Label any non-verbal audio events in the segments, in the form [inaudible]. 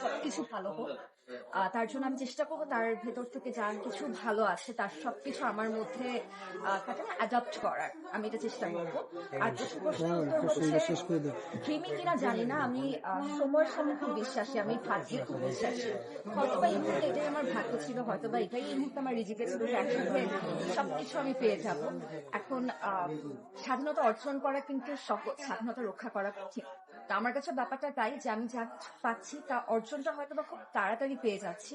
সবকিছু ভালো হোক। তার জন্য আমি চেষ্টা করব তার ভেতর থেকে যা কিছু ভালো আছে তার সবকিছু আমার মধ্যে তাকে না অ্যাডাপ্ট করার। আমি এটা চেষ্টা করব। আর প্রশ্ন উত্তর হচ্ছে ড্রিমি কিনা জানি না আমি সময়ের সাথে খুব বিশ্বাসী আমি ভাগ্যে খুব বিশ্বাসী। হয়তোবা এই মুহূর্তে এটাই আমার ভাগ্য ছিল হয়তোবা এটাই এই মুহূর্তে আমার রিজিকে ছিল একসাথে সবকিছু আমি পেয়ে যাব। এখন আহ, স্বাধীনতা অর্জন করা কিন্তু সহজ স্বাধীনতা রক্ষা করা কঠিন তো আমার কাছে ব্যাপারটা তাই যে আমি যা পাচ্ছি তা অর্জনটা হয়তো বা খুব তাড়াতাড়ি পেয়ে যাচ্ছি।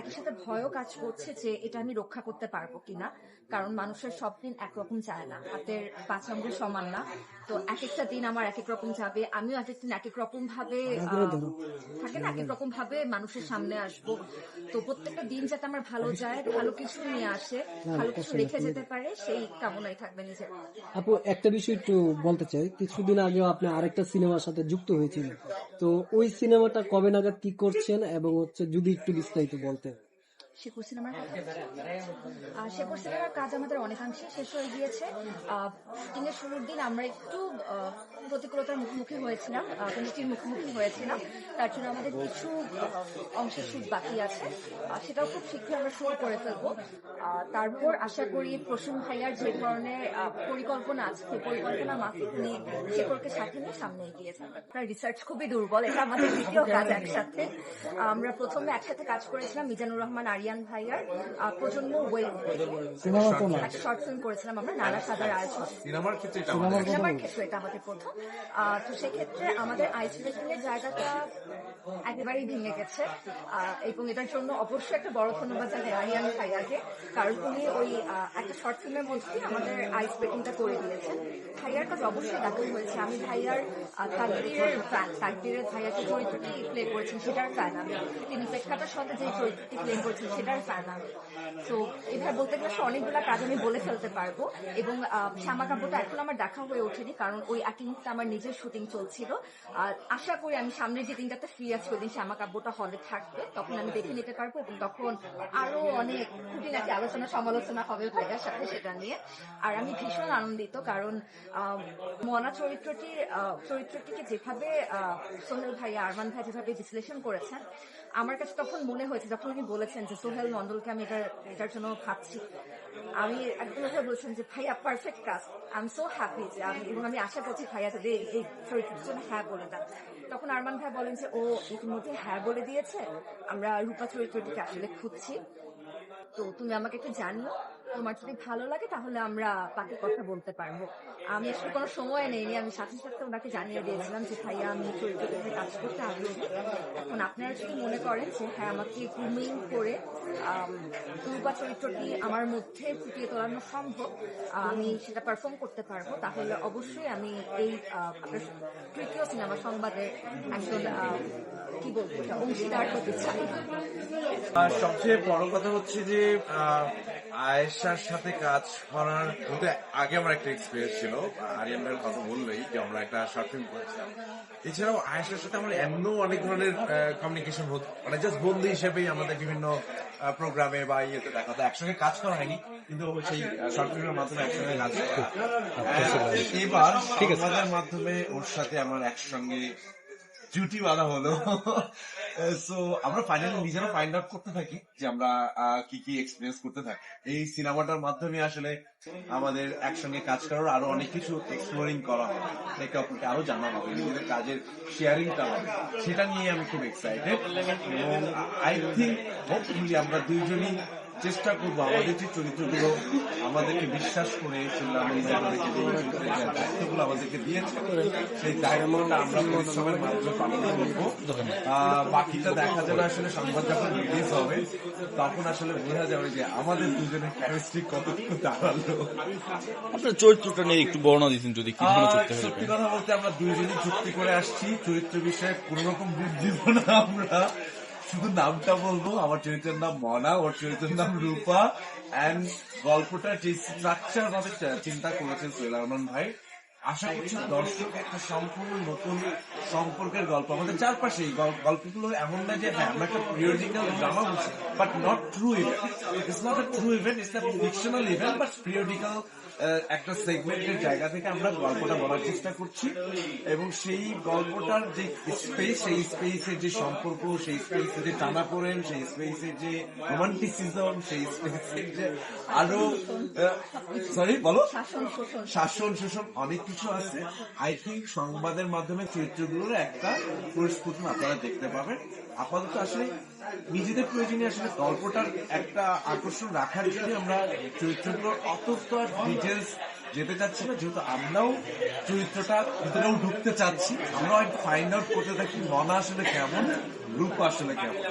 একই সাথে ভয়ও কাজ করছে যে এটা আমি রক্ষা করতে পারব কিনা কারণ মানুষের সব দিন একরকম যায় না। হাতের পাঁচ আঙ্গুল সমান না। তো এক একটা দিন আমার এক এক রকম যাবে আমিও এক এক দিন এক এক রকম ভাবে থাকে না? এক এক রকম ভাবে মানুষের সামনে আসব। তো প্রত্যেকটা দিন যাতে আমার ভালো যায় ভালো কিছু নিয়ে আসে ভালো কিছু রেখে যেতে পারে সেই কামনাই থাকবে নিজের। আপু একটা বিষয় একটু বলতে চাই। কিছুদিন আগেও আপনি আরেকটা সিনেমার সাথে যুক্ত হয়েছিল। তো ওই সিনেমাটা কবে নাগাদ কি করছেন এবং হচ্ছে যদি একটু বিস্তারিত বলতে শেখর সিনেমার কাজ আর শেখর সিনেমার কাজ আমাদের অনেকাংশে শেষ হয়ে গিয়েছে। শুটিং এর শুরুর দিন আমরা একটু প্রতিকূলতার মুখোমুখি হয়েছিলাম বৃষ্টির মুখোমুখি হয়েছিলাম। তার জন্য আমাদের কিছু অংশের শুট বাকি আছে। সেটাও খুব শীঘ্রই আমরা শুরু করে ফেলব। তারপর আশা করি প্রসূন ভাইয়ার যে ধরনের পরিকল্পনা আছে সেই পরিকল্পনা মাফিক নিয়ে শেখরকে সাথে নিয়ে সামনে এগিয়ে যাবে। রিসার্চ খুবই দুর্বল এটা আমাদের দ্বিতীয় কাজ একসাথে। আমরা প্রথমে একসাথে কাজ করেছিলাম মিজানুর রহমান আরিয়ান ভাইয়ার প্রজন্ম ওয়েল একটা শর্ট ফিল্ম করেছিলাম আমরা নানা সাদার আয়োজন। সিনেমার ক্ষেত্রে এটা আমাদের সিনেমার ক্ষেত্রে এটা আমাদের প্রথম। আহ, তো সেক্ষেত্রে আমাদের আইস ব্রেকিং এর জায়গাটা একেবারেই ভেঙে গেছে। আহ, এবং এটার জন্য অবশ্যই একটা বড় ধন্যবাদ জানাই আরিয়ান ভাইয়াকে কারণ উনি ওই আহ, একটা শর্ট ফিল্মের মধ্যে আমাদের আইস ব্রেকিংটা করে দিয়েছেন। কাছে অবশ্যই দেখা হয়েছে আমি ভাইয়ার আহ, তাকদীরের ফ্যান তাকদীরের ভাইয়া যে চরিত্রটি প্লে করেছেন সেটার ফ্যান আমি। তিনি প্রেক্ষাটার সাথে যে চরিত্রটি প্লে করেছেন সেটার ফ্যান আমি। তো এভাবে বলতে গেলে অনেকগুলো কাজ আমি বলে ফেলতে পারব। এবং শ্যামা কাব্যটা এখন আমার দেখা হয়ে ওঠেনি কারণ ওই একই আমার নিজের শুটিং চলছিল। আর আশা করি আমি সামনের যে দিনটাতে ফ্রি আছি ওই দিন শ্যামা কাব্যটা হলে থাকবে। তখন আমি দেখে নিতে পারব এবং তখন আরও অনেক খুঁটিনাটি আলোচনা সমালোচনা হবে ভাইয়ার সাথে সেটা নিয়ে। আর আমি ভীষণ আনন্দিত কারণ মনা চরিত্রটি চরিত্রটিকে যেভাবে সোহেল ভাইয়া আরমান ভাই যেভাবে বিশ্লেষণ করেছেন, আমার কাছে তখন মনে হয়েছে, যখন উনি বলেছেন যে সোহেল মন্ডলকে আমি এটার এটার জন্য ভাবছি, আমি একদম বলছেন যে, ভাইয়া perfect cast I am so happy যে আমি, এবং আমি আশা করছি ভাইয়া যদি এই চরিত্রের জন্য হ্যাঁ বলে দেন। তখন আরমান ভাই বলেন যে, ও ইতিমধ্যে হ্যাঁ বলে দিয়েছে, আমরা রূপা চরিত্রটিকে আসলে খুঁজছি। তো তুমি আমাকে একটু জানিও তোমার যদি ভালো লাগে, তাহলে আমরা বাকি কথা বলতে পারব। আমি আসলে কোনো সময় নেইনি, আমি সাথে সাথে ওনাকে জানিয়ে দিয়েছিলাম যে, ভাইয়া, আমি চরিত্রটিতে কাজ করতে আগ্রহী। এখন আপনারা যদি মনে করেন যে হ্যাঁ আমাকে গ্রুমিং করে দুর্গা চরিত্রটি আমার মধ্যে ফুটিয়ে তোলানো সম্ভব আমি সেটা পারফর্ম করতে পারব, তাহলে অবশ্যই আমি এই তৃতীয় সিনেমা সংবাদে একজন কি বলব অংশীদার হতে চাই। সবচেয়ে বড় কথা হচ্ছে যে আয়েশার সাথে কাজ করার মধ্যে আগে আমার একটা এক্সপিরিয়েন্স ছিল। আরিয়ান ভাইয়ের কথা বললেই যে আমরা একটা শর্ট ফিল্ম করেছিলাম। এছাড়াও আয়েশার সাথে আমার এমন অনেক ধরনের কমিউনিকেশন হতো মানে জাস্ট বন্ধু হিসেবেই আমাদের বিভিন্ন প্রোগ্রামে বা ইয়েতে দেখা হতো। একসঙ্গে কাজ করা হয়নি কিন্তু সেই শর্ট ফিল্মের মাধ্যমে একসঙ্গে কাজ করা। আহ, এবার আমাদের মাধ্যমে ওর সাথে আমার একসঙ্গে ডিউটি বাঁধা হলো। [laughs] সো আমরা ফাইনালি নিজেরা ফাইন্ড আউট করতে থাকি যে আমরা কি কি এক্সপিরিয়েন্স করতে থাকি। এই সিনেমাটার মাধ্যমে আসলে আমাদের একসঙ্গে কাজ করার আরও অনেক কিছু এক্সপ্লোরিং করা হবে। একে অপরকে আরও জানা হবে, নিজেদের কাজের শেয়ারিংটা হবে। সেটা নিয়ে আমি খুব এক্সাইটেড এবং আই থিঙ্ক হোপফুলি আমরা দুইজনই চেষ্টা করব আমাদের যে চরিত্রগুলো আমাদেরকে বিশ্বাস করে দায়িত্বগুলো আমাদেরকে দিয়েছে সেই দায়িত্বটা আমরা পরিশ্রমের মাধ্যমে পালন করব। বাকিটা দেখা যাবে আসলে সংবাদ যখন রিলিজ হবে তখন আসলে বোঝা যাবে যে আমাদের দুজনের কেমিস্ট্রি কতটুকু দাঁড়াল। আপনার চরিত্রটা নিয়ে একটু বর্ণনা দিতেন যদি কি সত্যি কথা বলতে আমরা দুইজনই চুক্তি করে আসছি চরিত্র বিষয়ে কোন রকম বুঝ না আমরা। শুধু নামটা বলব, আমার চরিত্রের নাম মনা, ওর চরিত্রের নাম রূপা অ্যান্ড গল্পটা যে স্ট্রাকচার ভাবে চিন্তা করেছেন সোহেল ভাই আশা করছি দর্শক একটা সম্পূর্ণ নতুন সম্পর্কের গল্প। আমাদের চারপাশে এই গল্পগুলো এমন না যে হ্যাঁ আমরা একটা পিরিয়ডিক্যাল ড্রামা বুঝি but not true event it's not a true event it's fictional event but periodical একটা সেগমেন্টের জায়গা থেকে আমরা গল্পটা বলার চেষ্টা করছি। এবং সেই গল্পটার যে স্পেস সেই স্পেসের যে সম্পর্ক সেই স্পেসের যে টানা পড়েন সেই স্পেসের যে রোমান্টিসিজম সেই স্পেসের যে আরও সরি বলো? শাসন শোষণ শাসন শোষণ অনেক কিছু আছে? আই থিঙ্ক সংবাদের মাধ্যমে চরিত্রগুলোর একটা পরিস্ফুটন আপনারা দেখতে পাবেন। আপাতত আসলে নিজেদের প্রয়োজনে আসলে গল্পটার একটা আকর্ষণ রাখার জন্য আমরা চরিত্রগুলোর অত ডিটেলস যেতে চাচ্ছি না। যেহেতু আমরাও চরিত্রটা ভিতরেও ঢুকতে চাচ্ছি, আমরাও ফাইন্ড আউট করতে থাকি মনা আসলে কেমন রূপ আসলে কেমন।